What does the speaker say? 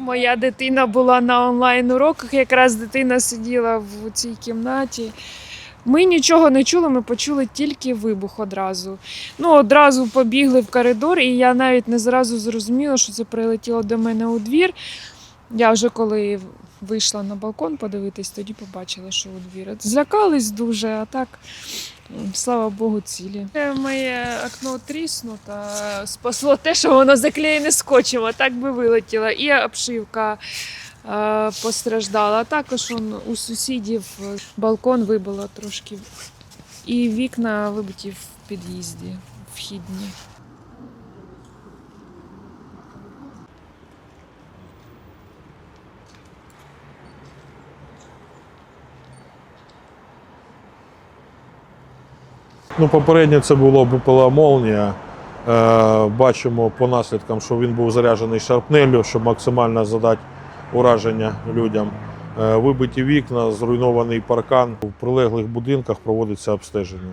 Моя дитина була на онлайн уроках, якраз дитина сиділа в цій кімнаті. Ми нічого не чули, ми почули тільки вибух одразу. Ну, одразу побігли в коридор, і я навіть не зразу зрозуміла, що це прилетіло до мене у двір. Я вже коли вийшла на балкон подивитись, тоді побачила, що у двір. Злякались дуже, а так, слава Богу, цілі. Моє окно тріснуто. Спасло те, що воно заклеєне скотчем, а так би вилетіло. І обшивка е, постраждала. А також он, у сусідів балкон вибило трошки. І вікна вибиті в під'їзді, вхідні. Ну, попередньо це було БПЛА Молнія. Е, бачимо по наслідкам, що він був заряджений шарпнеллю, щоб максимально задати ураження людям. Е, вибиті вікна, зруйнований паркан. В прилеглих будинках проводиться обстеження.